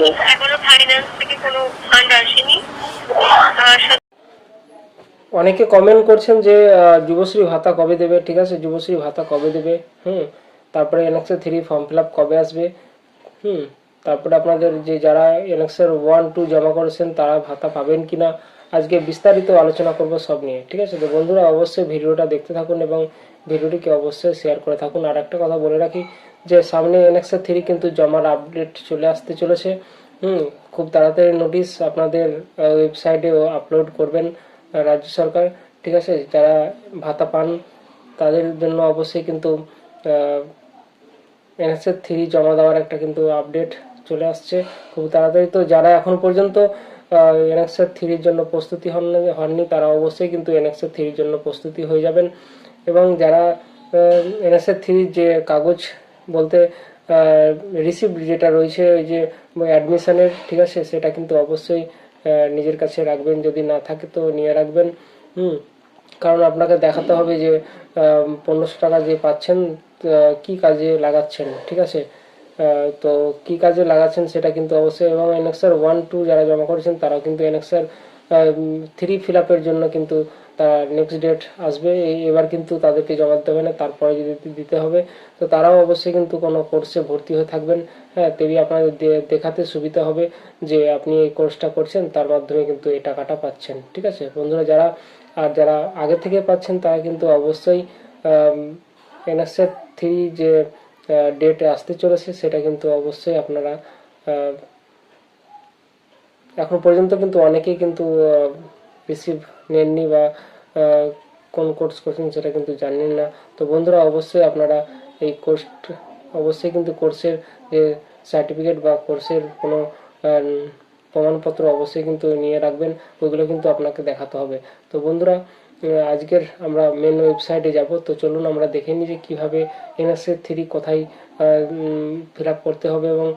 আসেনি এখনও ফাইন্যান্স থেকে কোনো ফান্ড আসেনি। অনেকে কমেন্ট করছেন যে যুবশ্রী ভাতা কবে দেবে? ঠিক আছে, যুবশ্রী ভাতা কবে দেবে? হুম, তারপরে এনএক্সের থ্রি ফর্ম ফিল আপ কবে আসবে? হুম, তারপরে আপনাদের যে যারা এনএক্সের ওয়ান টু জমা করেছেন, তারা ভাতা পাবেন কিনা? আজকে বিস্তারিত আলোচনা করব সব নিয়ে, ঠিক আছে? তো বন্ধুরা, অবশ্যই ভিডিওটা দেখতে থাকুন এবং ভিডিওটিকে অবশ্যই শেয়ার করে থাকুন। আর একটা কথা বলে রাখি যে সামনে এনএক্সের থ্রি কিন্তু জমার আপডেট চলে আসতে চলেছে। হুম, খুব তাড়াতাড়ি নোটিশ আপনাদের ওয়েবসাইটেও আপলোড করবেন রাজ্য সরকার। ঠিক আছে, যারা ভাতা পান, তাদের জন্য অবশ্যই কিন্তু এনএসএর থ্রি জমা দেওয়ার একটা কিন্তু আপডেট চলে আসছে। খুব তাড়াতাড়ি তো যারা এখন পর্যন্ত এনএক্সএর থ্রির জন্য প্রস্তুতি হন হননি, তারা অবশ্যই কিন্তু এনএক্সএর থ্রির জন্য প্রস্তুতি হয়ে যাবেন। এবং যারা এনএসএর থ্রির যে কাগজ বলতে রিসিপ্ট যেটা রয়েছে, ওই যে অ্যাডমিশনের ঠিক আছে, সেটা কিন্তু অবশ্যই নিজের কাছে রাখবেন। যদি না থাকে তো নিয়ে রাখবেন। হুম, কারণ আপনাকে দেখাতে হবে যে পনেরোশো টাকা যে পাচ্ছেন কি কাজে লাগাচ্ছেন, ঠিক আছে? তো কি কাজে লাগাচ্ছেন সেটা কিন্তু অবশ্যই, এবং এনএক্সার ওয়ান টু যারা জমা করেছেন, তারাও কিন্তু এনএক্সার থ্রি ফিল আপের জন্য কিন্তু তার নেক্সট ডেট আসবে এবার কিন্তু তাদেরকে জমা দিতে হবে না, তারপরে যদি দিতে হবে, তো তারাও অবশ্যই কিন্তু কোনো কোর্সে ভর্তি হয়ে থাকবেন। হ্যাঁ তেমনি আপনাদের দেখাতে সুবিধা হবে যে আপনি এই কোর্সটা করছেন, তার মাধ্যমে কিন্তু এই টাকাটা পাচ্ছেন, ঠিক আছে? বন্ধুরা, যারা, আর যারা আগে থেকে পাচ্ছেন, তারা কিন্তু অবশ্যই এনএসএ থ্রি যে ডেট আসতে চলেছে, সেটা কিন্তু অবশ্যই আপনারা এখন পর্যন্ত কিন্তু অনেকেই কিন্তু রিসিভ নেননি বা কোন কোর্স করছেন সেটা কিন্তু জানেন না। তো বন্ধুরা, অবশ্যই আপনারা এই কোর্স অবশ্যই কিন্তু কোর্সের যে সার্টিফিকেট বা কোর্সের কোনো প্রমাণপত্র অবশ্যই কিন্তু নিয়ে রাখবেন, ওইগুলো কিন্তু আপনাকে দেখাতে হবে। তো বন্ধুরা আজকের আমরা মেন ওয়েবসাইটে যাব, তো চলুন আমরা দেখে নিই যে কীভাবে এনএসএ থ্রি কোথায় ফিল আপ করতে হবে এবং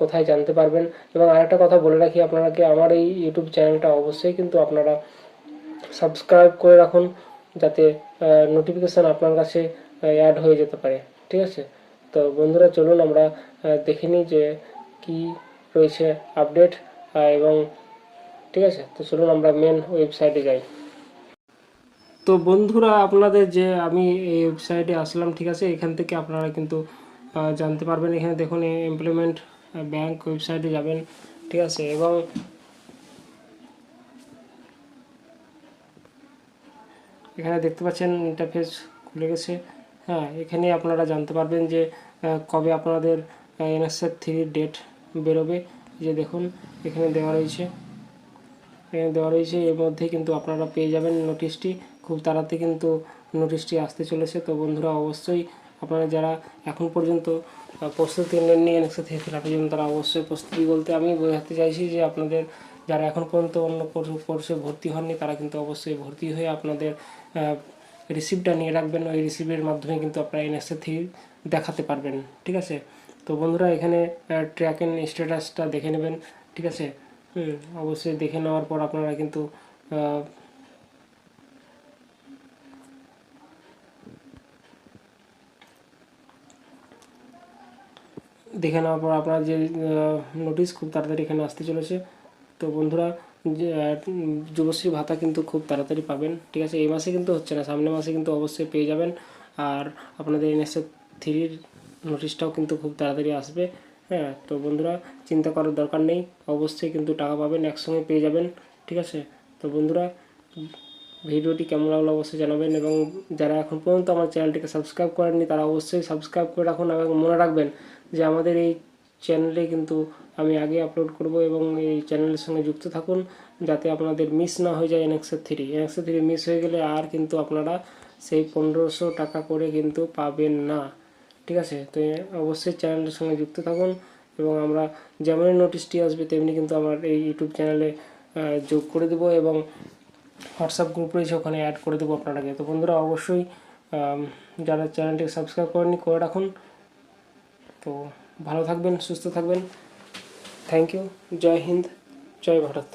কোথায় জানতে পারবেন। এবং আরেকটা কথা বলে রাখি আপনারাকে আমার এই ইউটিউব চ্যানেলটা অবশ্যই কিন্তু আপনারা সাবস্ক্রাইব করে রাখুন, যাতে নোটিফিকেশান আপনার কাছে অ্যাড হয়ে যেতে পারে, ঠিক আছে? তো বন্ধুরা, চলুন আমরা দেখে নিই যে কি রয়েছে আপডেট এবং ঠিক আছে, তো চলুন আমরা মেন ওয়েবসাইটে যাই। তো বন্ধুরা, আপনাদের যে আমি এই ওয়েবসাইটে আসলাম, ঠিক আছে, এখান থেকে আপনারা কিন্তু জানতে পারবেন। এখানে দেখুন এমপ্লয়মেন্ট ব্যাংক ওয়েবসাইটে যাবেন, ঠিক আছে, এবং এখানে দেখতে পাচ্ছেন ইন্টারফেস খুলে গেছে। হ্যাঁ এখানে আপনারা জানতে পারবেন যে কবে আপনাদের এনএসএফ থ্রির ডেট বেরোবে। যে দেখুন, এখানে দেওয়া রয়েছে। এখানে দেওয়া রয়েছে, এর মধ্যে কিন্তু আপনারা পেয়ে যাবেন নোটিশটি খুব তাড়াতাড়ি কিন্তু নোটিশটি আসতে চলেছে। তো বন্ধুরা, অবশ্যই আপনারা যারা এখন পর্যন্ত প্রস্তুতি নেননি এনএক্সে থেকে ফিলাপের জন্য তারা অবশ্যই প্রস্তুতি বলতে আমি বোঝাতে চাইছি যে আপনাদের যারা এখন পর্যন্ত অন্য কোর্সে ভর্তি হননি, তারা কিন্তু অবশ্যই ভর্তি হয়ে আপনাদের রিসিপ্টটা নিয়ে রাখবেন। ওই রিসিপ্টের মাধ্যমে কিন্তু আপনারা এনএক্সে থেকে দেখাতে পারবেন। ঠিক আছে? তো বন্ধুরা এখানে ট্র্যাক এন্ড স্ট্যাটাসটা দেখে নেবেন, ঠিক আছে? অবশ্যই দেখে নেওয়ার পর আপনারা কিন্তু দেখে নেওয়ার পর আপনার যে নোটিশ খুব তাড়াতাড়ি এখানে আসতে চলেছে। তো বন্ধুরা যুবশ্রী ভাতা কিন্তু খুব তাড়াতাড়ি পাবেন, ঠিক আছে? এই মাসে কিন্তু হচ্ছে না, সামনের মাসে কিন্তু অবশ্যই পেয়ে যাবেন। আর আপনাদের এনএসএ থ্রির নোটিশটাও কিন্তু খুব তাড়াতাড়ি আসবে। হ্যাঁ তো বন্ধুরা, চিন্তা করার দরকার নেই। অবশ্যই কিন্তু টাকা পাবেন, একসঙ্গে পেয়ে যাবেন, ঠিক আছে? তো বন্ধুরা, ভিডিওটি কেমন লাগল অবশ্যই জানাবেন এবং যারা এখন পর্যন্ত আমার চ্যানেলটিকে সাবস্ক্রাইব করেননি, তারা অবশ্যই সাবস্ক্রাইব করে রাখুন এবং মনে রাখবেন যে আমাদের এই চ্যানেলে কিন্তু আমি আগে আপলোড করব এবং এই চ্যানেলের সঙ্গে যুক্ত থাকুন যাতে আপনাদের মিস না হয়ে যায় এনএক্সের থ্রি এনএক্সের থ্রি মিস হয়ে গেলে আর কিন্তু আপনারা সেই পনেরোশো টাকা করে কিন্তু পাবেন না। ঠিক আছে? তো অবশ্যই চ্যানেলের সঙ্গে যুক্ত থাকুন এবং আমরা যেমনই নোটিশটি আসবে, তেমনি কিন্তু আমার এই ইউটিউব চ্যানেলে যোগ করে দেবো এবং হোয়াটসঅ্যাপ গ্রুপ রয়েছে, ওখানে অ্যাড করে দেবো আপনারাকে তো বন্ধুরা, অবশ্যই যারা চ্যানেলটিকে সাবস্ক্রাইব করেননি, করে রাখুন। তো ভালো থাকবেন, সুস্থ থাকবেন। থ্যাংক ইউ জয় হিন্দ, জয় ভারত।